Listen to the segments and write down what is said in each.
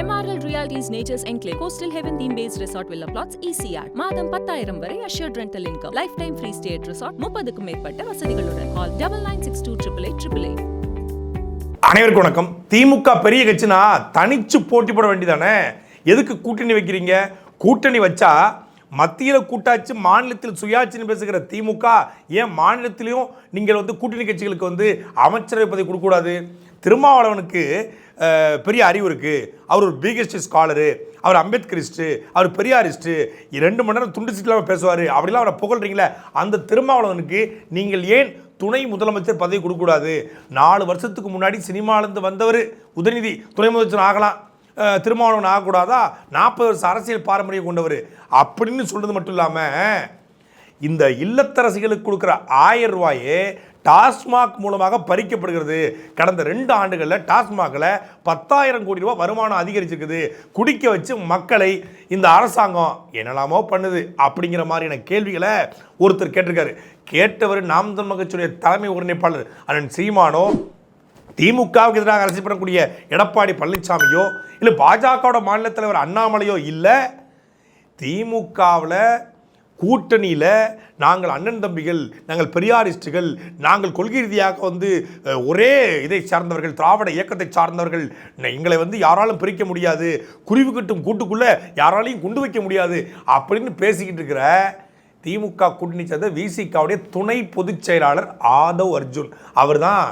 MRL realities natures Enclave coastal heaven theme base resort villa plots ECR மாதம் பத்தாயிரம் வரை assured rental income lifetime free at resort முப்பதுக்கும் மேற்பட்ட வசதிகளுடன் call double nine six two triple eight triple eight அனைவருக்கும் வணக்கம். திமுக பெரிய கட்சினா தனிச்சு போட்டி போட வேண்டியதானே? எதுக்கு கூட்டணி வைக்கிறீங்க? கூட்டணி வச்சா மத்தியில் கூட்டாச்சு மாநிலத்தில் சுயாட்சின்னு பேசுகிற திமுக ஏன் மாநிலத்திலையும் நீங்கள் வந்து கூட்டணி கட்சிகளுக்கு வந்து அமைச்சரவை பதவி கொடுக்கக்கூடாது? திருமாவளவனுக்கு பெரிய அறிவு இருக்குது அவர் ஒரு பிகெஸ்ட் ஸ்காலரு அவர் அம்பேத்கரிஸ்ட்டு அவர் பெரியாரிஸ்ட்டு. ரெண்டு மணி நேரம் துண்டு இல்லாமல் பேசுவார். அப்படிலாம் அவரை புகழ்றீங்களே அந்த திருமாவளவனுக்கு நீங்கள் ஏன் துணை முதலமைச்சர் பதவி கொடுக்கக்கூடாது? நாலு வருஷத்துக்கு முன்னாடி சினிமாலேருந்து வந்தவர் உதயநிதி துணை முதலமைச்சர் ஆகலாம். திருமாவளவன் ஆகக்கூடாதா? நாற்பது வருஷம் அரசியல் பாரம்பரியம் கொண்டவர். அப்படின்னு சொல்றது மட்டும் இல்லாமல் இந்த இல்லத்தரசிகளுக்கு கொடுக்குற ஆயிரம் ரூபாயே டாஸ்மாக் மூலமாக பறிக்கப்படுகிறது. கடந்த ரெண்டு ஆண்டுகளில் டாஸ்மாகில் பத்தாயிரம் கோடி ரூபாய் வருமானம் அதிகரிச்சிருக்குது. குடிக்க வச்சு மக்களை இந்த அரசாங்கம் என்னெல்லாமோ பண்ணுது அப்படிங்கிற மாதிரியான கேள்விகளை ஒருத்தர் கேட்டிருக்காரு. கேட்டவர் நாம் தமிழ் கட்சியுடைய தலைமை ஒருங்கிணைப்பாளர் அண்ணன் சீமானோ திமுகவுக்கு எதிராக அரசியல் பண்ணக்கூடிய எடப்பாடி பழனிசாமியோ இல்லை பாஜகவோட மாநில தலைவர் அண்ணாமலையோ இல்லை திமுகவில் கூட்டணியில் நாங்கள் அண்ணன் தம்பிகள் நாங்கள் பெரியாரிஸ்டுகள் நாங்கள் கொள்கை ரீதியாக வந்து ஒரே இதை சார்ந்தவர்கள் திராவிட இயக்கத்தை சார்ந்தவர்கள் எங்களை வந்து யாராலும் பிரிக்க முடியாது குருவி கட்டும் கூட்டுக்குள்ளே யாராலையும் கொண்டு வைக்க முடியாது அப்படின்னு பேசிக்கிட்டு இருக்கிற திமுக கூட்டணி சேர்ந்த விசிகாவுடைய துணை பொதுச் செயலாளர் ஆதவ் அர்ஜுன். அவர் தான்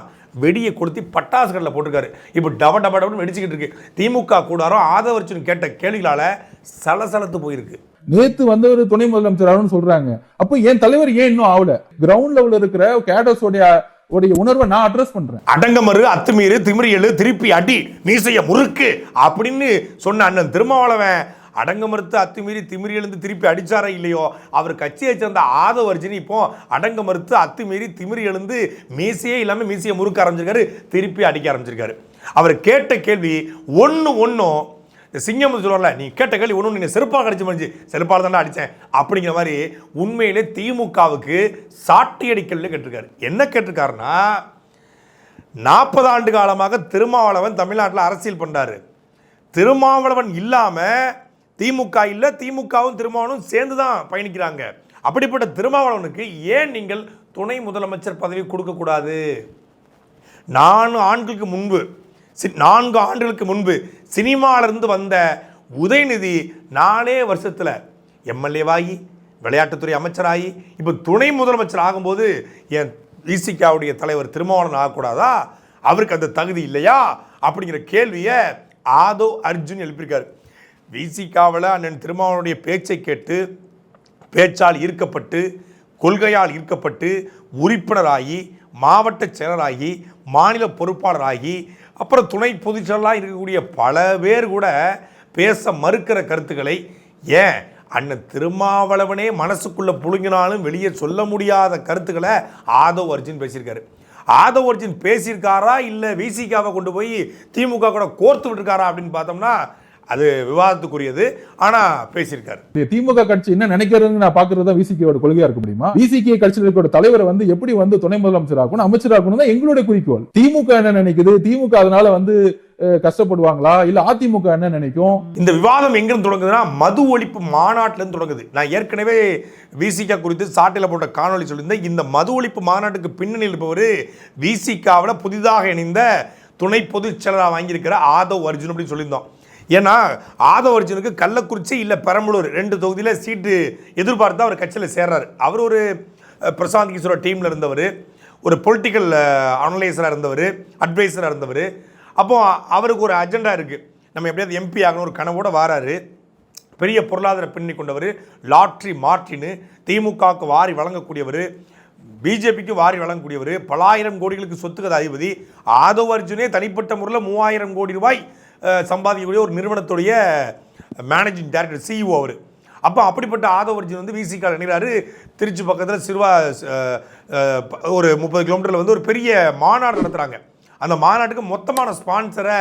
வெடியை கொளுத்தி பட்டாசுகளில் போட்டிருக்காரு. இப்போ டப டப டபுன்னு வெடிச்சுக்கிட்டு இருக்கு. திமுக கூடாரம் ஆதவ் அர்ஜுன் கேட்ட கேள்விகளால் சலசலத்து போயிருக்கு. நேத்து வந்தவர் துணை முதலமைச்சர் ஆகணும்னு சொல்றாங்க. அப்போ என் தலைவர் ஏன் இன்னும் ஆகல? கிரவுண்ட் லெவல்ல இருக்கிற கேடர்ஸ் உடைய உடைய உணர்வை நான் அட்ரஸ் பண்றேன். அடங்கமறு அத்துமீறு திமிரியலு திருப்பி அடி மீசைய முறுக்கு அப்படின்னு சொன்ன அண்ணன் திருமாவளவன் அடங்க மறுத்து அத்துமீறி திமிரி எழுந்து திருப்பி அடிச்சாரா இல்லையோ? அவர் கட்சியை சேர்ந்த ஆதவ அர்ஜுன் இப்போ அடங்க மறுத்து அத்துமீறி திமிரி எழுந்து மீசையே இல்லாமல் மீசையை முறுக்க ஆரம்பிச்சிருக்காரு திருப்பி அடிக்க ஆரம்பிச்சிருக்காரு. அவர் கேட்ட கேள்வி ஒன்று ஒன்றும் இந்த சிங்கம் வந்து நீ கேட்ட கேள்வி ஒன்று நீங்கள் செருப்பாக கடிச்சு முடிஞ்சு செருப்பால் தான் அடித்தேன் அப்படிங்கிற மாதிரி உண்மையிலே திமுகவுக்கு சாட்டி அடிக்கல்னு கேட்டிருக்காரு. என்ன கேட்டிருக்காருன்னா நாற்பது ஆண்டு காலமாக திருமாவளவன் தமிழ்நாட்டில் அரசியல் பண்ணுறாரு திருமாவளவன் இல்லாமல் திமுக இல்லை திமுகவும் திருமாவளவனும் சேர்ந்து தான் பயணிக்கிறாங்க. அப்படிப்பட்ட திருமாவளவனுக்கு ஏன் நீங்கள் துணை முதலமைச்சர் பதவி கொடுக்கக்கூடாது? நான்கு ஆண்களுக்கு முன்பு நான்கு ஆண்டுகளுக்கு முன்பு சினிமாவிலிருந்து வந்த உதயநிதி நாலே வருஷத்தில் எம்எல்ஏவாகி விளையாட்டுத்துறை அமைச்சராகி இப்போ துணை முதலமைச்சர் ஆகும்போது என் விசிகாவுடைய தலைவர் திருமாவளவன் ஆகக்கூடாதா? அவருக்கு அந்த தகுதி இல்லையா? அப்படிங்கிற கேள்வியை ஆதோ அர்ஜுன் எழுப்பியிருக்காரு. விசிகாவில் அண்ணன் திருமாவளவனுடைய பேச்சை கேட்டு பேச்சால் ஈர்க்கப்பட்டு கொள்கையால் ஈர்க்கப்பட்டு உறுப்பினராகி மாவட்ட செயலராகி மாநில பொறுப்பாளராகி அப்புறம் துணை பொதுச்செயலாக இருக்கக்கூடிய பல பேர் கூட பேச மறுக்கிற கருத்துக்களை ஏன்? அண்ணன் திருமாவளவனே மனசுக்குள்ளே புழுங்கினாலும் வெளியே சொல்ல முடியாத கருத்துக்களை ஆதவ் அர்ஜுன் பேசியிருக்காரு. ஆதவ் அர்ஜுன் பேசியிருக்காரா? இல்லை விசிகாவை கொண்டு போய் திமுக கூட கோர்த்து விட்டுருக்காரா அப்படின்னு பார்த்தோம்னா அது விவாதத்துக்குரியது. ஆனால் பேசியிருக்காரு. திமுக கட்சி என்ன நினைக்கிறதுன்னு நான் பாக்குறது தான் விசிகேவோட கொள்கையா இருக்க முடியுமா? விசிகே கட்சியில் இருக்கிற தலைவரை வந்து எப்படி வந்து துணை முதலமைச்சர் ஆகணும் அமைச்சர் ஆகணும் தான் எங்களுடைய குறிக்கோள். திமுக என்ன நினைக்குது? திமுக அதனால வந்து கஷ்டப்படுவாங்களா? இல்ல அதிமுக என்ன நினைக்கும்? இந்த விவாதம் எங்கிருந்து தொடங்குதுன்னா மது ஒழிப்பு மாநாட்டிலேருந்து தொடங்குது. நான் ஏற்கனவே விசிகா குறித்து சாட்டில் போட்ட காணொளி சொல்லியிருந்தேன். இந்த மது ஒழிப்பு மாநாட்டுக்கு பின்னணியில் இருப்பவர் விசிகாவில் புதிதாக இணைந்த துணை பொதுச் செயலராக வாங்கியிருக்கிற ஆதவ் அர்ஜுன் அப்படின்னு சொல்லியிருந்தோம். ஏன்னா ஆதவ அர்ஜுனுக்கு கள்ளக்குறிச்சி இல்லை பெரம்பலூர் ரெண்டு தொகுதியில் சீட்டு எதிர்பார்த்து அவர் கட்சியில் சேர்றாரு. அவர் ஒரு பிரசாந்த் கிஷோரோட டீமில் இருந்தவர் ஒரு பொலிட்டிக்கல் அனலைசராக இருந்தவர் அட்வைசராக இருந்தவர். அப்போ அவருக்கு ஒரு அஜெண்டா இருக்குது நம்ம எப்படியாவது எம்பி ஆகணும் ஒரு கனவோட வாராரு. பெரிய பொருளாதார பின்னணி கொண்டவர் லாட்ரி மார்டின்னு திமுகவுக்கு வாரி வழங்கக்கூடியவர் பிஜேபிக்கு வாரி வழங்கக்கூடியவர் பலாயிரம் கோடிகளுக்கு சொத்துக்கள் அதிபதி. ஆதவ அர்ஜுனே தனிப்பட்ட முறையில் மூவாயிரம் கோடி ரூபாய் சம்பாதிக்கக்கூடிய ஒரு நிறுவனத்துடைய மேனேஜிங் டைரக்டர் சிஇஓ அவர். அப்போ அப்படிப்பட்ட ஆதவ் அர்ஜுன் வந்து விசிகால் இணைகிறாரு. திருச்சி பக்கத்தில் சிறுவா ஒரு முப்பது கிலோமீட்டரில் வந்து ஒரு பெரிய மாநாடு நடத்துகிறாங்க அந்த மாநாட்டுக்கு மொத்தமான ஸ்பான்சரை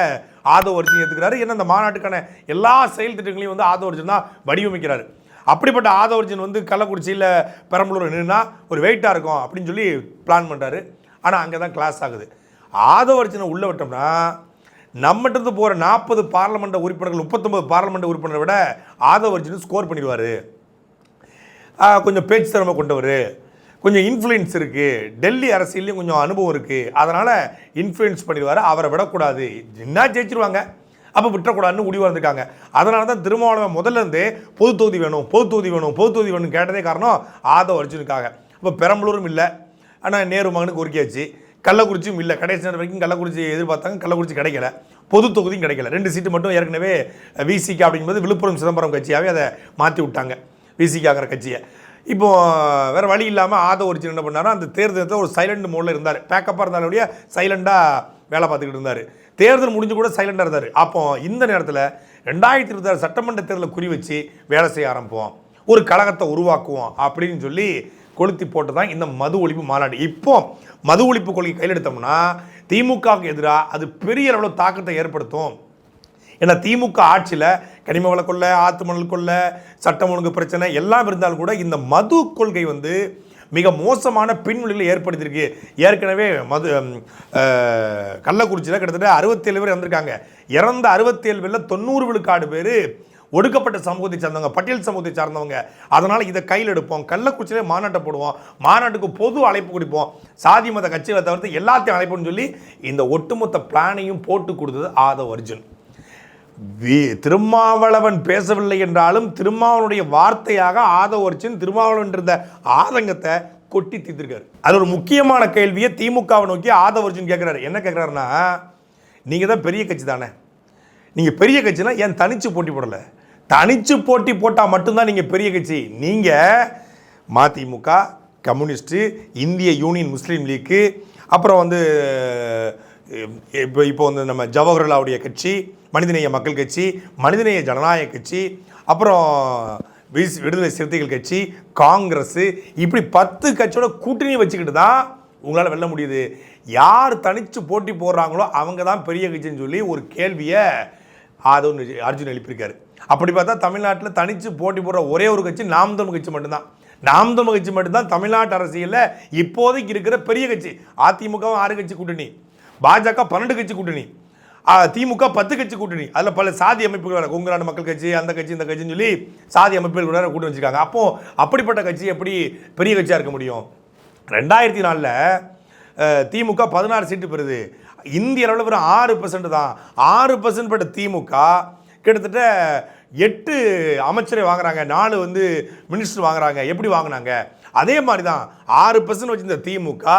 ஆதவர்ஜின் அர்ஜுன் ஏற்றுக்கிறாரு ஏன்னா அந்த மாநாட்டுக்கான எல்லா செயல் திட்டங்களையும் வந்து ஆதவ் அர்ஜுன் தான் வடிவமைக்கிறாரு. அப்படிப்பட்ட ஆதவ் அர்ஜுன் வந்து கள்ளக்குறிச்சியில் பெரம்பலூர் நின்னா ஒரு வெயிட்டாக இருக்கும் அப்படின்னு சொல்லி பிளான் பண்ணுறாரு ஆனால் அங்கே தான் கிளாஸ் ஆகுது. ஆதவ் அர்ஜுனை உள்ள விட்டோம்னா நம்மகிட்டருந்து போகிற நாற்பது பார்லமெண்ட் உறுப்பினர்கள் முப்பத்தொம்பது பார்லமெண்ட் உறுப்பினரை விட ஆதவ அர்ஜுன் ஸ்கோர் பண்ணிடுவார். கொஞ்சம் பேச்சு திறமை கொண்டவர். கொஞ்சம் இன்ஃப்ளூயன்ஸ் இருக்குது டெல்லி அரசியல்லையும் கொஞ்சம் அனுபவம் இருக்குது அதனால் இன்ஃப்ளூயன்ஸ் பண்ணிடுவார். அவரை விடக்கூடாது. என்ன ஜெயிச்சிருவாங்க? அப்போ விட்டுறக்கூடாதுன்னு முடிவு வந்திருக்காங்க அதனால தான் திருமாவளவன் முதல்ல இருந்தே பொது தொகுதி வேணும் பொது தொகுதி வேணும் பொது தொகுதி வேணும் கேட்டதே காரணம் ஆதவ அர்ஜுனுக்காக. இப்போ பெரம்பலூரும் இல்லை. ஆனால் நேரு மகனுக்கு ஒருக்கியாச்சு. கள்ளக்குறிச்சியும் இல்லை. கடைசி நேரம் வரைக்கும் கள்ளக்குறிச்சி எதிர்பார்த்தாங்க. கள்ளக்குறிச்சி கிடைக்கல. பொது தொகுதியும் கிடைக்கல. ரெண்டு சீட்டு மட்டும் ஏற்கனவே விசிகா அப்படிங்கும்போது விழுப்புரம் சிதம்பரம் கட்சியாகவே அதை மாற்றி விட்டாங்க. விசிகாங்கிற கட்சியை. இப்போ வேறு வழி இல்லாமல் ஆதவ ஒரிஜின் என்ன பண்ணாரோ அந்த தேர்தலத்தில் ஒரு சைலண்ட் மோடில் இருந்தார். பேக்கப்பாக இருந்தாலும் சைலண்டாக வேலை பார்த்துக்கிட்டு இருந்தார். தேர்தல் முடிஞ்சு கூட சைலண்டாக இருந்தார். அப்போ இந்த நேரத்தில் ரெண்டாயிரத்தி இருபத்தாறு சட்டமன்ற தேர்தலை குறி வச்சு வேலை செய்ய ஆரம்பிப்போம். ஒரு கழகத்தை உருவாக்குவோம் அப்படின்னு சொல்லி கொளுத்தி போட்டு தான் இந்த மது ஒழிப்பு மாநாடு. இப்போ மது ஒழிப்பு கொள்கை கையில் எடுத்தோம்னா திமுகவுக்கு எதிராக அது பெரிய அளவில் தாக்கத்தை ஏற்படுத்தும். ஏன்னா திமுக ஆட்சியில் கனிம வள கொள்ள ஆத்து மணல் கொள்ள சட்டம் ஒழுங்கு பிரச்சனை எல்லாம் இருந்தாலும் கூட இந்த மது கொள்கை வந்து மிக மோசமான பின்விளைகளை ஏற்படுத்தியிருக்கு. ஏற்கனவே மது கள்ளக்குறிச்சியில் கிட்டத்தட்ட அறுபத்தேழு பேர் இறந்துருக்காங்க. இறந்த அறுபத்தேழு பேரில் தொண்ணூறு விழுக்காடு பேர் ஒடுக்கப்பட்ட சமூகத்தை சார்ந்தவங்க பட்டியல் சமூகத்தை சார்ந்தவங்க அதனால் இதை கையில் எடுப்போம். கள்ளக்குறிச்சியிலே மாநாட்டை போடுவோம். மாநாட்டுக்கு பொது அழைப்பு கொடுப்போம். சாதி மத கட்சிகளை தவிர்த்து எல்லாத்தையும் அழைப்புன்னு சொல்லி இந்த ஒட்டுமொத்த பிளானையும் போட்டு கொடுத்தது ஆதவ் அர்ஜுன். வி- திருமாவளவன் பேசவில்லை என்றாலும் திருமாவளவனுடைய வார்த்தையாக ஆதவ அர்ஜுன் திருமாவளவன் இருந்த ஆதங்கத்தை கொட்டி தீர்த்திருக்காரு. அது ஒரு முக்கியமான கேள்வியை திமுகவை நோக்கி ஆதவ அர்ஜுன் கேட்குறாரு என்ன கேட்குறாருன்னா நீங்கள் தான் பெரிய கட்சி தானே. நீங்கள் பெரிய கட்சினா ஏன் தனிச்சு போட்டி போடலை? தனிச்சு போட்டி போட்டால் மட்டும்தான் நீங்கள் பெரிய கட்சி. நீங்கள் மதிமுக கம்யூனிஸ்ட்டு இந்திய யூனியன் முஸ்லீம் லீக்கு அப்புறம் வந்து இப்போ இப்போ வந்து நம்ம ஜவஹர்லாவுடைய கட்சி மனிதநேய மக்கள் கட்சி மனிதநேய ஜனநாயக கட்சி அப்புறம் விஸ்- விடுதலை சிறுத்தைகள் கட்சி காங்கிரஸ் இப்படி பத்து கட்சியோட கூட்டணி வச்சுக்கிட்டு தான் உங்களால் வெல்ல முடியுது. யார் தனிச்சு போட்டி போடுறாங்களோ அவங்க தான் பெரிய கட்சின்னு சொல்லி ஒரு கேள்வியை அது ஒன்று அர்ஜுன் எழுப்பியிருக்காரு அப்படி பார்த்தா தமிழ்நாட்டில் தனிச்சு போட்டி போடுற ஒரே ஒரு கட்சி நாம் தமிழ் கட்சி மட்டும்தான். நாம் தமிழ் கட்சி மட்டும்தான் தமிழ்நாட்டு அரசியலில் இப்போதைக்கு இருக்கிற பெரிய கட்சி. அதிமுகவும் ஆறு கட்சி கூட்டணி. பாஜக பன்னெண்டு கட்சி கூட்டணி. திமுக பத்து கட்சி கூட்டணி. அதில் பல சாதி அமைப்புகள் வர கொங்குநாடு மக்கள் கட்சி அந்த கட்சி இந்த கட்சின்னு சொல்லி சாதி அமைப்புகள் கூட கூட்டணி வச்சிருக்காங்க. அப்போ அப்படிப்பட்ட கட்சி எப்படி பெரிய கட்சியாக இருக்க முடியும்? ரெண்டாயிரத்தி நாலில் திமுக பதினாறு சீட்டு பெறுது. இந்திய அளவில் வெறும் ஆறு பர்சன்ட் தான். ஆறு பர்சன்ட் பட்ட திமுக கிட்டத்தட்ட எட்டு அமைச்சரை வாங்குறாங்க நாலு வந்து மினிஸ்டர் வாங்குறாங்க எப்படி வாங்குனாங்க? அதே மாதிரி தான் ஆறு பர்சன்ட் வச்சிருந்த திமுக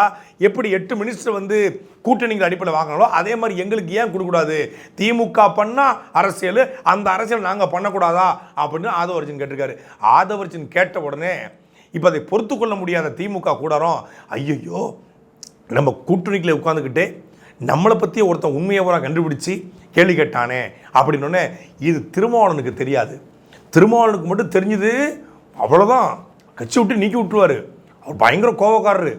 எப்படி எட்டு மினிஸ்டர் வந்து கூட்டணிகள் அடிப்படையில் வாங்கினாலோ அதே மாதிரி எங்களுக்கு ஏன் கொடுக்கக்கூடாது? திமுக பண்ணால் அரசியல் அந்த அரசியல் நாங்கள் பண்ணக்கூடாதா? அப்படின்னு ஆதவர்ஜன் கேட்டிருக்காரு. ஆதவர்ஜன் கேட்ட உடனே இப்போ அதை பொறுத்து கொள்ள முடியாத திமுக கூடாரம் ஐயையோ நம்ம கூட்டணிக்குள்ள உட்காந்துக்கிட்டு நம்மளை பற்றி ஒருத்தன் உண்மையை பூரா கண்டுபிடிச்சி கேள்வி கேட்டானே அப்படின்னோடனே இது திருமாவளனுக்கு தெரியாது. திருமாவளனுக்கு மட்டும் தெரிஞ்சது அவ்வளோதான் கட்சி விட்டு நீக்கி விட்டுருவார். அவர் பயங்கர கோபக்காரரு.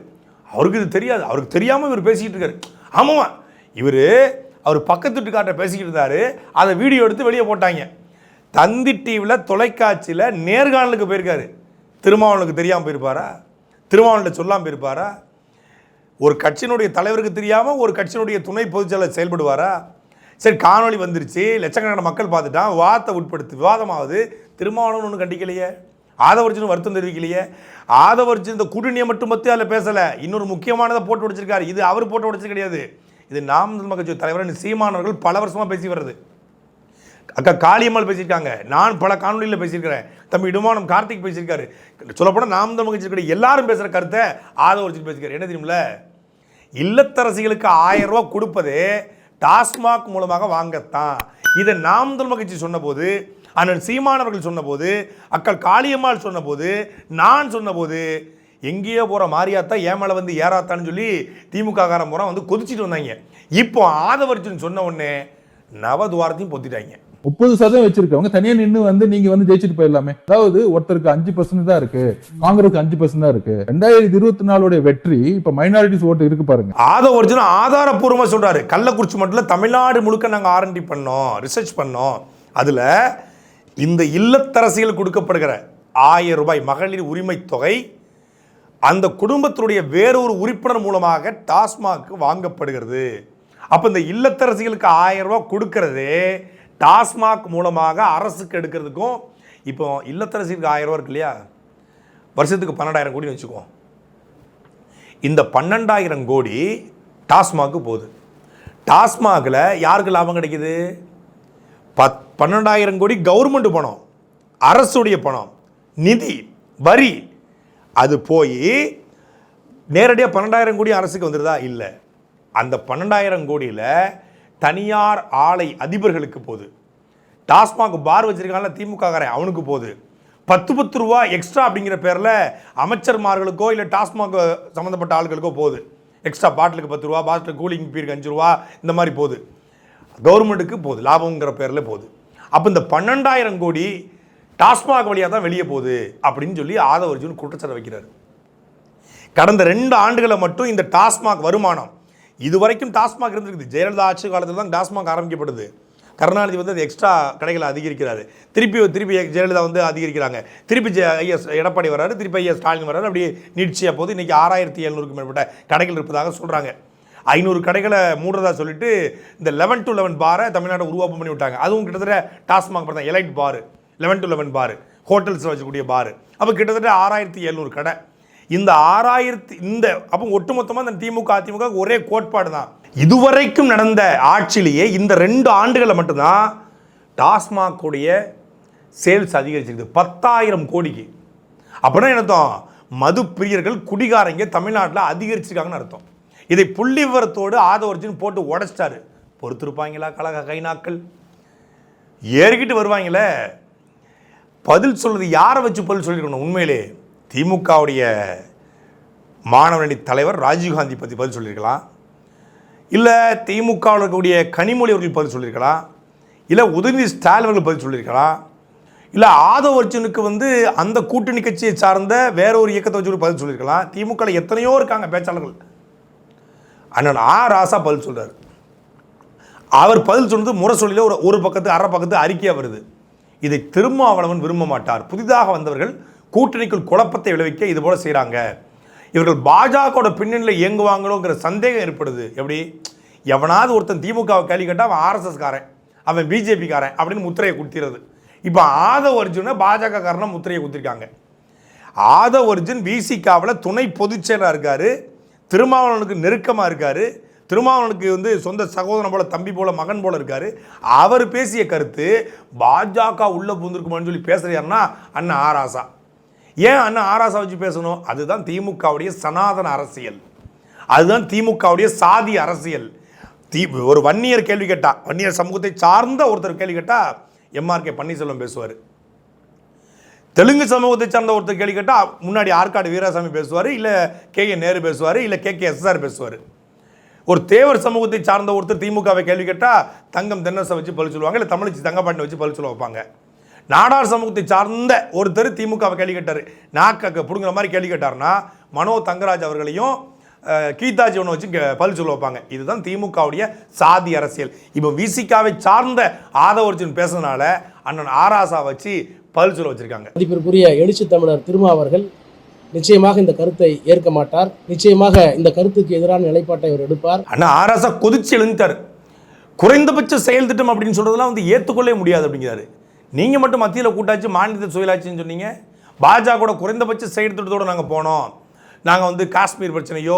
அவருக்கு இது தெரியாது. அவருக்கு தெரியாமல் இவர் பேசிக்கிட்டு இருக்காரு. ஆமாம் இவர் அவர் பக்கத்து வீட்டுக்கார்ட்ட பேசிக்கிட்டு இருந்தார். அதை வீடியோ எடுத்து வெளியே போட்டாங்க. தந்தி டிவியில் தொலைக்காட்சியில் நேர்காணலுக்கு போயிருக்காரு. திருமாவளனுக்கு தெரியாமல் போயிருப்பாரா? திருமாவளனில் சொல்லாமல் போயிருப்பாரா? ஒரு கட்சியினுடைய தலைவருக்கு தெரியாமல் ஒரு கட்சியினுடைய துணை பொதுச்செயலர் செயல்படுவாரா? சரி காணொளி வந்துருச்சு. லட்சக்கணக்கான மக்கள் பார்த்துட்டான் வார்த்தை உட்படுத்து விவாதமாவது திருமாவளவன் ஒன்றும் கண்டிக்கலையே. ஆதவர்ஜனும் வருத்தம் தெரிவிக்கலையே. ஆதவர்ஜன் இந்த குடிநியை மட்டும் பற்றி அதில் பேசலை. இன்னொரு முக்கியமானதை போட்டு உடைச்சிருக்காரு. இது அவர் போட்டு உடைச்சது கிடையாது. இது நாம் தமிழ் கட்சி தலைவர் சீமானவர்கள் பல வருஷமாக பேசி வர்றது. அக்கா காளியம்மாள் பேசியிருக்காங்க. நான் பல காணொலியில் பேசியிருக்கிறேன். தம்பி இடுமானம் கார்த்திக் பேசியிருக்காரு. சொல்லப்போனால் நாம் தமிழ் கட்சி எல்லாரும் பேசுகிற கருத்தை ஆதவர்ஜன் பேசியிருக்காரு. என்ன தெரியுமில்ல? இல்லத்தரசிகளுக்கு ஆயிரம் ரூபா கொடுப்பது டாஸ்மாக் மூலமாக வாங்கத்தான். இதை நாம் தமிழ் கட்சி சொன்னபோது அண்ணன் சீமானவர்கள் சொன்னபோது அக்கள் காளியம்மாள் சொன்னபோது நான் சொன்னபோது எங்கேயோ போகிற மாரியாத்தா ஏன் மேலே வந்து ஏறாத்தான்னு சொல்லி திமுக காரம் பூரா வந்து கொதிச்சிட்டு வந்தாங்க. இப்போ ஆதவர்ஜன் சொன்ன உடனே நவதுவாரத்தையும் பொத்திட்டாங்க. முப்பது சதவீதம் வச்சிருக்கவங்க தனியா நின்று வந்து நீங்க வந்து ஜெயிச்சுட்டு போயிடலாமே. அதாவது ஒருத்தருக்கு அஞ்சு பர்சன்ட் தான் இருக்கு காங்கிரஸ் அஞ்சு பர்சன்ட் தான் இருக்கு. ரெண்டாயிரத்தி இருபத்தி நாலுடைய வெற்றி இப்ப மைனாரிட்டிஸ் ஓட்டு இருக்கு பாருங்க. ஆதவ ஒரிஜினல் ஆதாரப்பூர்வமாக சொல்றாரு. கள்ளக்குறிச்சி மட்டும் தமிழ்நாடு முழுக்க நாங்கள் ஆர்என்டி பண்ணோம் ரிசர்ச் பண்ணோம். அதில் இந்த இல்லத்தரசிகள் கொடுக்கப்படுகிற ஆயிரம் ரூபாய் மகளிர் உரிமை தொகை அந்த குடும்பத்தினுடைய வேறொரு உறுப்பினர் மூலமாக டாஸ்மாக் வாங்கப்படுகிறது. அப்போ இந்த இல்லத்தரசிகளுக்கு ஆயிரம் ரூபாய் கொடுக்கறது டாஸ்மாக் மூலமாக அரசுக்கு எடுக்கிறதுக்கும் இப்போ இல்லத்தரசிக்கு ஆயிரம் ரூபா இருக்கு இல்லையா? வருஷத்துக்கு பன்னெண்டாயிரம் கோடி வச்சுக்குவோம் இந்த பன்னெண்டாயிரம் கோடி டாஸ்மாக்கு போகுது. டாஸ்மாகில் யாருக்கு லாபம் கிடைக்குது? பத் பன்னெண்டாயிரம் கோடி கவர்மெண்ட் பணம் அரசுடைய பணம் நிதி வரி. அது போய் நேரடியாக பன்னெண்டாயிரம் கோடி அரசுக்கு வந்துடுதா இல்லை. அந்த பன்னெண்டாயிரம் கோடியில் தனியார் ஆலை அதிபர்களுக்கு போகுது. டாஸ்மாக் பார் வச்சிருக்காங்கல்ல திமுக காரன் அவனுக்கு போகுது. பத்து பத்து ரூபா எக்ஸ்ட்ரா அப்படிங்கிற பேரில் அமைச்சர்மார்களுக்கோ இல்லை டாஸ்மாக் சம்மந்தப்பட்ட ஆளுகளுக்கோ போகுது. எக்ஸ்ட்ரா பாட்டிலுக்கு பத்து ரூபா பாட்டில் கூலிங் பீருக்கு அஞ்சு ரூபா இந்த மாதிரி போகுது. கவர்மெண்ட்டுக்கு போகுது லாபங்கிற பேரில் போகுது. அப்போ இந்த பன்னெண்டாயிரம் கோடி டாஸ்மாக் வழியாக தான் வெளியே போகுது அப்படின்னு சொல்லி ஆதவ அர்ஜுன் குற்றச்சாட்டு வைக்கிறார். கடந்த ரெண்டு ஆண்டுகளை மட்டும் இந்த டாஸ்மாக் வருமானம் இதுவரைக்கும் டாஸ்மாக் இருந்திருக்குது. ஜெயலலிதா ஆட்சி காலத்தில் தான் டாஸ்மாக் ஆரம்பிக்கப்படுது கருணாநிதி வந்து அது எக்ஸ்ட்ரா கடைகளை அதிகரிக்கிறாரு. திருப்பி திருப்பி ஜெயலலிதா வந்து அதிகரிக்கிறாங்க. திருப்பி ஜெ ஐஎஸ் எடப்பாடி வர்றாரு திருப்பி ஐஎஸ் ஸ்டாலின் வர்றாரு அப்படியே நீட்சியாக போது இன்றைக்கி ஆறாயிரத்தி எழுநூறுக்கு மேற்பட்ட கடைகள் இருப்பதாக சொல்கிறாங்க ஐநூறு கடைகளை மூடுறதா சொல்லிட்டு இந்த லெவன் டு லெவன் பாரை தமிழ்நாடு உருவாக்கம் பண்ணி விட்டாங்க. அதுவும் கிட்டத்தட்ட டாஸ்மாக் பார்த்தா elite bar. Eleven to eleven bar. ஹோட்டல்ஸில் வச்சக்கூடிய பார். அப்போ கிட்டத்தட்ட ஆறாயிரத்தி எழுநூறு கடை. இந்த ஆறாயிரத்தி இந்த அப்போ ஒட்டுமொத்தமாக இந்த திமுக அதிமுக ஒரே கோட்பாடு தான் இதுவரைக்கும் நடந்த ஆட்சியிலேயே இந்த ரெண்டு ஆண்டுகளை மட்டும்தான் டாஸ்மாக்குடைய சேல்ஸ் அதிகரிச்சிருக்கு பத்தாயிரம் கோடிக்கு. அப்படின்னா என்ன அர்த்தம்? மது பிரியர்கள் குடிகாரங்க தமிழ்நாட்டில் அதிகரிச்சிருக்காங்கன்னு அர்த்தம். இதை புள்ளி விவரத்தோடு ஆதவர்ஜின் போட்டு உடைச்சிட்டாரு. பொறுத்திருப்பாங்களா கழக கைநாக்கள் ஏறிக்கிட்டு வருவாங்களே. பதில் சொல்கிறது யாரை வச்சு பதில் சொல்லியிருக்கணும் உண்மையிலே? திமுகவுடைய மாணவரணி தலைவர் ராஜீவ்காந்தி பற்றி பதில் சொல்லியிருக்கலாம். இல்லை திமுகவில் இருக்கக்கூடிய கனிமொழி அவர்கள் பதில் சொல்லியிருக்கலாம். இல்லை உதயநிதி ஸ்டாலின் அவர்கள் பதில் சொல்லியிருக்கலாம். இல்லை ஆதவ அர்ஜுனுக்கு வந்து அந்த கூட்டணி கட்சியை சார்ந்த வேற ஒரு இயக்கத்தை வச்சு பதில் சொல்லியிருக்கலாம். திமுகவில் எத்தனையோ இருக்காங்க பேச்சாளர்கள். அண்ணன் ஆ. ராசா பதில் சொல்கிறார் அவர் பதில் சொன்னது முரசொலியில் ஒரு ஒரு பக்கத்து அரை பக்கத்து அறிக்கையாக வருது. இதை திருமாவளவன் விரும்ப மாட்டார். புதிதாக வந்தவர்கள் கூட்டணிக்குள் குழப்பத்தை விளைவிக்க இது போல் செய்கிறாங்க இவர்கள் பாஜகவோட பின்னணியில் இயங்குவாங்களோங்கிற சந்தேகம் ஏற்படுது. எப்படி? எவனாவது ஒருத்தன் திமுகவை கேள்வி கேட்டால் அவன் ஆர்எஸ்எஸ்காரன் அவன் பிஜேபிக்காரன் அப்படின்னு முத்திரையை குத்திடுறது இப்போ ஆதவ் அர்ஜுனை பாஜக காரணம் முத்திரையை குத்திருக்காங்க. ஆதவ் அர்ஜுன் விசிகாவில் துணை பொதுச்செயலாக இருக்கார். திருமாவளவனுக்கு நெருக்கமாக இருக்கார். திருமாவளவனுக்கு வந்து சொந்த சகோதரன் போல தம்பி போல மகன் போல் இருக்கார். அவர் பேசிய கருத்து பாஜக உள்ளே புந்திருக்குமான்னு சொல்லி பேசுகிறாருன்னா அண்ணன் ஆராசா ஏன் அண்ணன் ஆராசா வச்சு பேசணும்? அதுதான் திமுகவுடைய சனாதன அரசியல். அதுதான் திமுகவுடைய சாதி அரசியல். தி ஒரு வன்னியர் கேள்வி கேட்டா வன்னியர் சமூகத்தை சார்ந்த ஒருத்தர் கேள்வி கேட்டா எம்ஆர்கே பன்னீர்செல்வம் பேசுவார். தெலுங்கு சமூகத்தை சார்ந்த ஒருத்தர் கேள்வி கேட்டால் முன்னாடி ஆற்காடு வீராசாமி பேசுவார் இல்லை கே கே நேரு பேசுவார் இல்லை கே கே எஸ்ஆர் பேசுவார். ஒரு தேவர் சமூகத்தை சார்ந்த ஒருத்தர் திமுகவை கேள்வி கேட்டால் தங்கம் தென்னசை வச்சு பழி சொல்லுவாங்க இல்லை தமிழச்சி தங்கப்பாட்டினை வச்சு பழி சொல்ல வைப்பாங்க. நாடார் சமூகத்தை சார்ந்த ஒருத்தர் திமுகவை கேள்வி கேட்டார். நாக்க பிடுங்குற மாதிரி கேள்வி கேட்டார்னா மனோ தங்கராஜ் அவர்களையும் கீதா ஜீவனை வச்சு பதில் சொல்ல வைப்பாங்க. இதுதான் திமுகவுடைய சாதி அரசியல். இப்போ விசிகாவை சார்ந்த ஆதவர்ஜுன் பேசுனதுனால அண்ணன் ஆராசா வச்சு பதில் சொல்ல வச்சிருக்காங்க. மதிப்பிற்குரிய எழுச்சி தமிழர் திருமா அவர்கள் நிச்சயமாக இந்த கருத்தை ஏற்க மாட்டார். நிச்சயமாக இந்த கருத்துக்கு எதிரான நிலைப்பாட்டை அவர் எடுப்பார். அண்ணா ஆராசா கொதிச்சு எழுந்தார் குறைந்தபட்ச செயல் திட்டம் அப்படின்னு சொல்றதெல்லாம் வந்து ஏற்றுக்கொள்ளவே முடியாது அப்படிங்கிறாரு. நீங்கள் மட்டும் மத்தியில் கூட்டாச்சு மாநிலத்தில் சுயலாட்சின்னு சொன்னீங்க. பாஜக குறைந்தபட்ச செயல்திட்டத்தோடு நாங்கள் போனோம். நாங்கள் வந்து காஷ்மீர் பிரச்சனையோ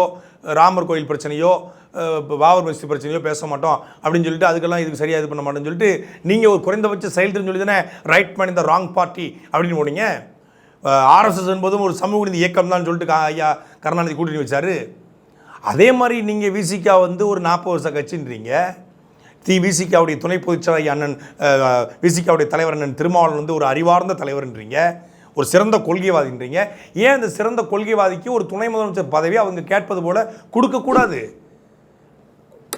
ராமர் கோயில் பிரச்சனையோ பாபர் மஸ்தி பிரச்சனையோ பேச மாட்டோம் அப்படின்னு சொல்லிட்டு அதுக்கெல்லாம் இதுக்கு சரியாக இது பண்ண மாட்டோம்னு சொல்லிட்டு நீங்கள் ஒரு குறைந்தபட்ச செயல்திறன் சொல்லி தானே ரைட் மேன் இந்த ராங் பார்ட்டி அப்படின்னு போனீங்க. ஆர்எஸ்எஸ் என்பதும் ஒரு சமூக நீதி இயக்கம் தான் சொல்லிட்டு ஐயா கருணாநிதி கூட்டணி வச்சார். அதே மாதிரி நீங்கள் விசிகா வந்து ஒரு நாற்பது வருஷ கட்சின்றீங்க. தி விசிகாவுடைய துணை பொதுச்செயலாளர் அண்ணன் விசிகாவுடைய தலைவர் அண்ணன் திருமாவளவன் வந்து ஒரு அறிவார்ந்த தலைவர்ன்றீங்க. ஒரு சிறந்த கொள்கைவாதின்றீங்க. ஏன் அந்த சிறந்த கொள்கைவாதிக்கு ஒரு துணை முதலமைச்சர் பதவி அவங்க கேட்பது போல கொடுக்கக்கூடாது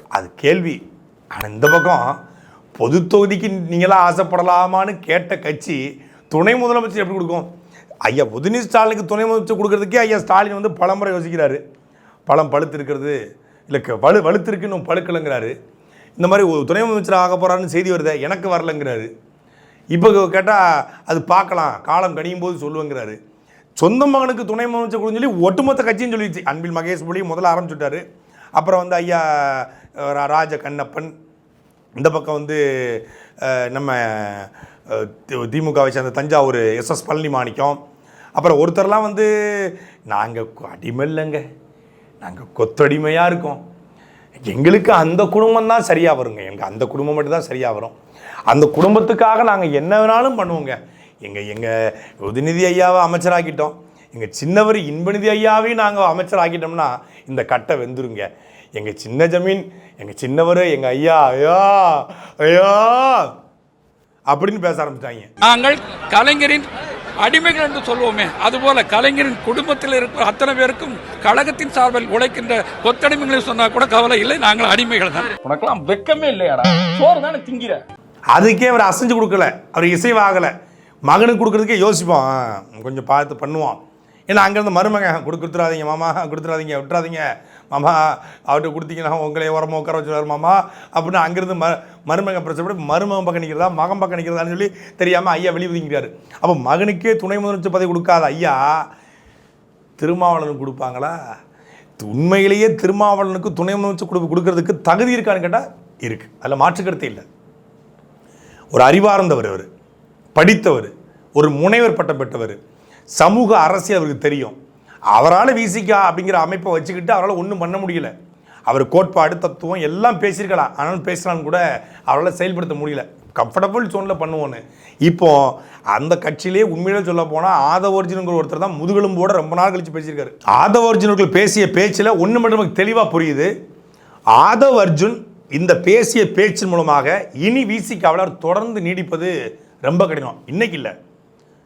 அது கேள்வி. ஆனால் இந்த பக்கம் பொது தொகுதிக்கு நீங்களாம் ஆசைப்படலாமான்னு கேட்ட கட்சி துணை முதலமைச்சர் எப்படி கொடுக்கும்? ஐயா உதினி ஸ்டாலினுக்கு துணை முதலமைச்சர் கொடுக்கறதுக்கே ஐயா ஸ்டாலின் வந்து பலமுறை யோசிக்கிறாரு. பழம் பழுத்து இருக்கிறது இல்லை க- வலு வலுத்திருக்கு இன்னும் பழுக்கலைங்கிறாரு. இந்த மாதிரி ஒரு துணை முதலமைச்சர் ஆக போகிறான்னு செய்தி வருதே எனக்கு வரலங்கிறாரு. இப்போ கேட்டால் அது பார்க்கலாம் காலம் கணியும் போது சொல்லுவேங்கிறாரு. சொந்த மகனுக்கு துணை முதலமைச்சர் கொடுன்னு சொல்லி ஒட்டுமொத்த கட்சியும் சொல்லிடுச்சு. அன்பில் மகேஷ் மொழி முதல்ல ஆரம்பிச்சுட்டாரு. அப்புறம் வந்து ஐயா ராஜ கண்ணப்பன். இந்த பக்கம் வந்து நம்ம திமுகவை சேர்ந்த தஞ்சாவூர் எஸ்எஸ் பழனி மாணிக்கம். அப்புறம் ஒருத்தர்லாம் வந்து நாங்கள் அடிமை இல்லைங்க நாங்கள் கொத்தடிமையாக இருக்கோம். எங்களுக்கு அந்த குடும்பம் தான் சரியாக வருங்க. எங்கள் அந்த குடும்பம் மட்டும் தான் சரியாக வரும். அந்த குடும்பத்துக்காக நாங்கள் என்ன வேணாலும் பண்ணுவோங்க. எங்கள் எங்கள் உதயநிதி ஐயாவை அமைச்சராக்கிட்டோம். எங்கள் சின்னவர் இன்பநிதி ஐயாவையும் நாங்கள் அமைச்சராக்கிட்டோம்னா இந்த கட்டை வெந்துருங்க. எங்கள் சின்ன ஜமீன் எங்கள் சின்னவர் எங்கள் ஐயா ஐயா ஐயா அப்படின்னு பேச ஆரம்பிச்சாங்க நாங்கள் கலைஞரின் அடிமைகள் என்று சொல்வோமே. அதுபோல கலைஞரின் குடும்பத்தில் இருக்கிற அத்தனை பேருக்கும் கழகத்தின் சார்பில் உழைக்கின்ற கொத்தடிமைகளை சொன்னா கூட கவலை இல்லை. நாங்கள் அடிமைகள் தான். உனக்கெல்லாம் வெக்கமே இல்லையாடா? சோறு தானே திங்கிற? அதுக்கே அவர் அசைஞ்சு கொடுக்கல. அவர் இசைவாகலை. மகனுக்கு கொடுக்குறதுக்கே யோசிப்போம் கொஞ்சம் பார்த்து பண்ணுவோம் ஏன்னா அங்கேருந்து மருமகன் கொடு கொடுத்துறாதீங்க மாமா கொடுத்துறாதீங்க விட்டுறாதீங்க. மாமா அவர்கிட்ட கொடுத்தீங்கன்னா உங்களே உரமா உட்கார வச்சுருவாரு மாமா. அப்படின்னு அங்கேருந்து ம மருமகன் பிரச்சனை மருமகன் பக்கம் நிற்கிறதா மகன் பக்கம் நிற்கிறதான்னு சொல்லி தெரியாமல் ஐயா வெளியே ஒதுங்கிறாரு அப்போ மகனுக்கே துணை முதலமைச்சர் பதவி கொடுக்காத ஐயா திருமாவளவன் கொடுப்பாங்களா? உண்மையிலேயே திருமாவளவனுக்கு துணை முதலமைச்சர் கொடு கொடுக்கறதுக்கு தகுதி இருக்கான்னு கேட்டால் இருக்குது அதில் மாற்றுக்கருத்தே இல்லை. ஒரு அறிவார்ந்தவர் அவர் படித்தவர் ஒரு முனைவர் பட்டம் பெற்றவர். சமூக அரசியல் அவருக்கு தெரியும். அவரால் விசிகா அப்படிங்கிற அமைப்பை வச்சுக்கிட்டு அவரால் ஒன்றும் பண்ண முடியல. அவர் கோட்பாடு தத்துவம் எல்லாம் பேசியிருக்கலாம் ஆனாலும் பேசலான்னு கூட அவரால் செயல்படுத்த முடியல. கம்ஃபர்டபுள் ஜோனில் பண்ணுவோன்னு. இப்போ அந்த கட்சியிலே உண்மையிலே சொல்ல போனால் ஆதவர்ஜுனுங்கிற ஒருத்தர் தான் முதுகெலும்போட ரொம்ப நாள் கழிச்சு பேசியிருக்காரு. ஆதவர்ஜுனர்கள் பேசிய பேச்சில் ஒன்று மட்டும் நமக்கு தெளிவாக புரியுது. ஆதவ் அர்ஜுன் இந்த பேசிய பேச்சின் மூலமாக இனி விசிகாவில் அவளார் தொடர்ந்து நீடிப்பது ரொம்ப கடினம். இன்னைக்கு இல்லை.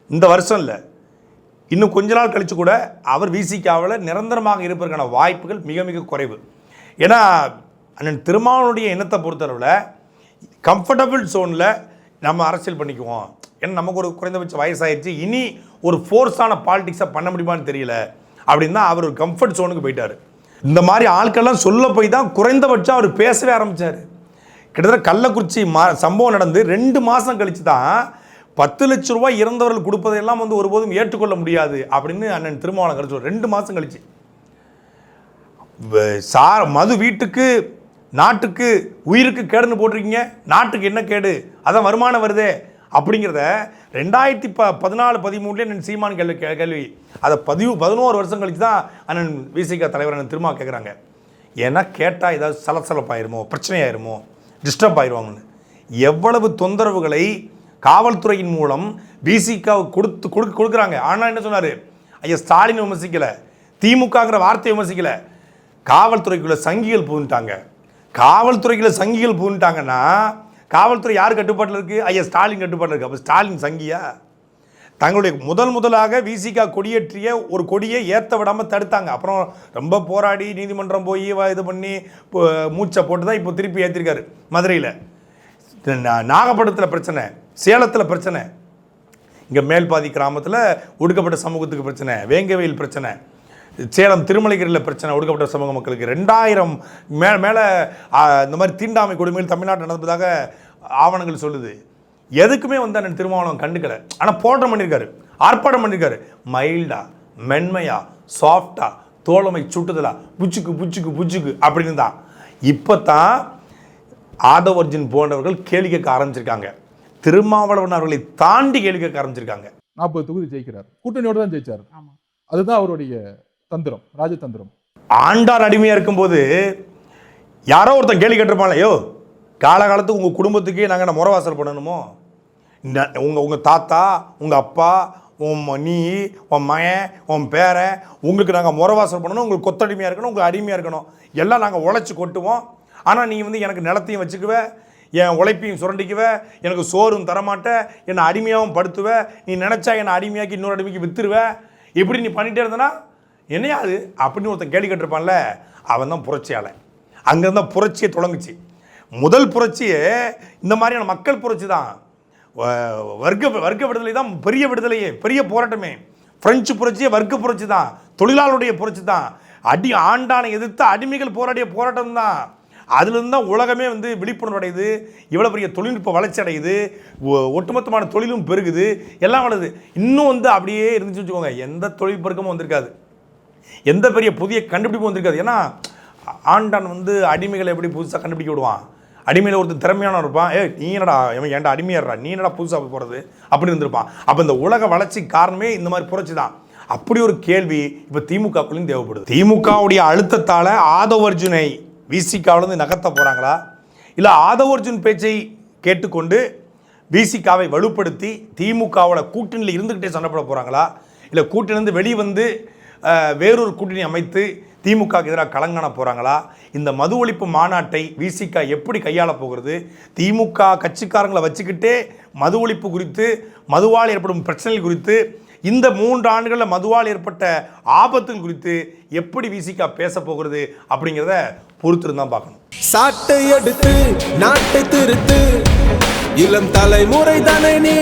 இந்த வருஷம் இல்லை. இன்னும் கொஞ்ச நாள் கழித்து கூட அவர் விசிகாவில் நிரந்தரமாக இருப்பதற்கான வாய்ப்புகள் மிக மிக குறைவு. ஏன்னா அண்ணன் திருமாவனுடைய எண்ணத்தை பொறுத்தளவில் கம்ஃபர்டபுள் ஜோனில் நம்ம அரசியல் பண்ணிக்குவோம். ஏன்னா நமக்கு ஒரு குறைந்தபட்ச வயசாகிடுச்சு இனி ஒரு ஃபோர்ஸான பாலிடிக்ஸை பண்ண முடியுமான்னு தெரியல. அப்படின்னு தான் அவர் ஒரு கம்ஃபர்ட் ஜோனுக்கு போயிட்டார். இந்த மாதிரி ஆட்கள்லாம் சொல்ல போய் தான் குறைந்தபட்சம் அவர் பேசவே ஆரம்பித்தார் கிட்டத்தட்ட கள்ளக்குறிச்சி மா சம்பவம் நடந்து ரெண்டு மாதம் கழித்து தான் பத்து லட்ச ரூபாய் இறந்தவர்கள் கொடுப்பதையெல்லாம் வந்து ஒருபோதும் ஏற்றுக்கொள்ள முடியாது அப்படின்னு அண்ணன் திருமாவளம் கழிச்சு ரெண்டு மாதம் கழிச்சு. சார் மது வீட்டுக்கு நாட்டுக்கு உயிருக்கு கேடுன்னு போட்டிருக்கீங்க. நாட்டுக்கு என்ன கேடு? அதான் வருமானம் வருதே. அப்படிங்கிறத ரெண்டாயிரத்தி ப பதினாலு பதிமூணுலேயே நான் சீமான் கேள்வி கே- கேள்வி. அதை பதிவு பதினோரு வருஷம் கழிச்சு தான் அண்ணன் விசிக தலைவர் அண்ணன் திருமா கேட்குறாங்க ஏன்னா கேட்டால் ஏதாவது சலசலப்பாயிருமோ பிரச்சனையாயிருமோ டிஸ்டர்ப் ஆயிடுவாங்கன்னு எவ்வளவு தொந்தரவுகளை காவல்துறையின் மூலம் பிசிக கொடுத்து கொடுக்க கொடுக்குறாங்க. ஆனால் என்ன சொன்னார்? ஐயா ஸ்டாலின் விமர்சிக்கலை. திமுகங்கிற வார்த்தையை விமர்சிக்கலை. காவல்துறைக்குள்ள சங்கிகள் பூந்துட்டாங்க காவல்துறைக்குள்ள சங்கிகள் பூந்துட்டாங்கன்னா காவல்துறை யார் கட்டுப்பாட்டில் இருக்குது ஐயா ஸ்டாலின் கட்டுப்பாட்டில் இருக்குது அப்போ ஸ்டாலின் சங்கியா? தங்களுடைய முதல் முதலாக விசிகா கொடியேற்றிய ஒரு கொடியை ஏற்ற விடாமல் தடுத்தாங்க. அப்புறம் ரொம்ப போராடி நீதிமன்றம் போய் இது பண்ணி மூச்சை போட்டு தான் இப்போ திருப்பி ஏற்றிருக்காரு மதுரையில். நாகப்பட்டினத்தில் பிரச்சனை. சேலத்தில் பிரச்சனை. இங்கே மேல்பாதி கிராமத்தில் ஒடுக்கப்பட்ட சமூகத்துக்கு பிரச்சனை வேங்கவையில் பிரச்சனை சேலம் திருமலைகிரியில் பிரச்சனை ஒடுக்கப்பட்ட சமூக மக்களுக்கு ரெண்டாயிரம் மே மேலே இந்த மாதிரி தீண்டாமை கொடுமையில் தமிழ்நாட்டில் நடந்ததாக ஆவணங்கள் சொல்லுது. எதுக்குமே வந்து அண்ணன் திருமாவளவன் கண்டுக்கல. ஆனால் போராட்டம் பண்ணியிருக்காரு ஆர்ப்பாட்டம் பண்ணியிருக்காரு மைல்டா மென்மையா சாஃப்டா தோழமை சுட்டுதலா புச்சுக்கு புச்சுக்கு புச்சுக்கு அப்படின்னு தான். இப்போ தான் ஆதவர்ஜின் போன்றவர்கள் கேள்வி கேட்க ஆரம்பிச்சிருக்காங்க. திருமாவளவன் அவர்களை தாண்டி கேள்வி கேட்க ஆரம்பிச்சிருக்காங்க. நாற்பது தொகுதி ஜெயிக்கிறார். கூட்டணியோட தான் ஜெயிச்சார். அதுதான் அவருடைய தந்திரம் ராஜதந்திரம். ஆண்டார் அடிமையாக இருக்கும்போது யாரோ ஒருத்தன் கேள்வி கேட்டிருப்பாங்களே யோ காலகாலத்துக்கு உங்கள் குடும்பத்துக்கே நாங்கள் என்ன முறவாசல் பண்ணணுமோ? இந்த- உங்க உங்கள் தாத்தா உங்கள் அப்பா உன் நீ உன் மகன் உன் பேரன் உங்களுக்கு நாங்கள் முறவாசல் பண்ணணும் உங்களுக்கு கொத்தடிமையாக இருக்கணும் உங்களுக்கு அடிமையாக இருக்கணும். எல்லாம் நாங்கள் உழைச்சி கொட்டுவோம். ஆனால் நீ வந்து எனக்கு நிலத்தையும் வச்சுக்குவ என் உழைப்பையும் சுரண்டிக்குவ எனக்கு சோறும் தரமாட்ட என்னை அடிமையாகவும் படுத்துவ நீ நினச்சா என்னை அடிமையாக்கி இன்னொரு அடிமைக்கு விற்றுருவ இப்படி நீ பண்ணிகிட்டே இருந்தனா? என்னையா அது? அப்படின்னு ஒருத்தன் கேள்வி கேட்டிருப்பான்ல அவன் தான் புரட்சியாளன். அங்கேருந்து தான் புரட்சியை தொடங்குச்சு. முதல் புரட்சியே இந்த மாதிரியான மக்கள் புரட்சி தான். வ- வர்க்க வர்க்க விடுதலை தான் பெரிய விடுதலையே பெரிய போராட்டமே. பிரெஞ்சு புரட்சியே வர்க்க புரட்சி தான் தொழிலாளருடைய புரட்சி தான். அடி ஆண்டானை எதிர்த்து அடிமைகள் போராடிய போராட்டம் தான். அதுலேருந்து தான் உலகமே வந்து விழிப்புணர்வு அடையுது இவ்வளோ பெரிய தொழில்நுட்ப வளர்ச்சி அடையுது ஒ- ஒட்டுமொத்தமான தொழிலும் பெருகுது எல்லாம் வளருது. இன்னும் வந்து அப்படியே இருந்துச்சு வச்சுக்கோங்க எந்த தொழில் பெருக்கமும் வந்திருக்காது. எந்த பெரிய புதிய கண்டுபிடிப்பும் வந்திருக்காது. ஏன்னா ஆண்டான் வந்து அடிமைகளை எப்படி புதுசாக கண்டுபிடிக்க விடுவான்? அடிமையில் ஒருத்தர் திறமையான இருப்பான். ஏ நீ என்னடா இவன் ஏன்டா அடிமையாடுறா நீ என்னடா புதுசாக போகிறது அப்படி இருந்திருப்பான். அப்போ இந்த உலக வளர்ச்சி காரணமே இந்த மாதிரி புரட்சி தான் அப்படி ஒரு கேள்வி இப்போ திமுகக்குள்ளேயும் தேவைப்படுது. திமுகவுடைய அழுத்தத்தால் ஆதவ அர்ஜுனை விசிகாவிலேருந்து நகர்த்த போகிறாங்களா இல்லை ஆதவர்ஜுன் பேச்சை கேட்டுக்கொண்டு விசிகாவை வலுப்படுத்தி திமுகவோட கூட்டணியில் இருந்துக்கிட்டே சண்டைப்பட போகிறாங்களா இல்லை கூட்டணிலேருந்து வெளியே வந்து வேறொரு கூட்டணி அமைத்து திமுகவுக்கு எதிராக கலங்கான போகிறாங்களா இந்த மது ஒழிப்பு மாநாட்டை விசிக எப்படி கையாள போகிறது? திமுக கட்சிக்காரங்களை வச்சுக்கிட்டே மது ஒழிப்பு குறித்து மதுவால் ஏற்படும் பிரச்சனைகள் குறித்து இந்த மூன்று ஆண்டுகளில் மதுவால் ஏற்பட்ட ஆபத்துகள் குறித்து எப்படி விசிகா பேச போகிறது அப்படிங்கிறத பொறுத்திருந்தான் பார்க்கணும். சாட்டை எடுத்து நாட்டை திருத்து. இளம் தலைமுறை தானே நீ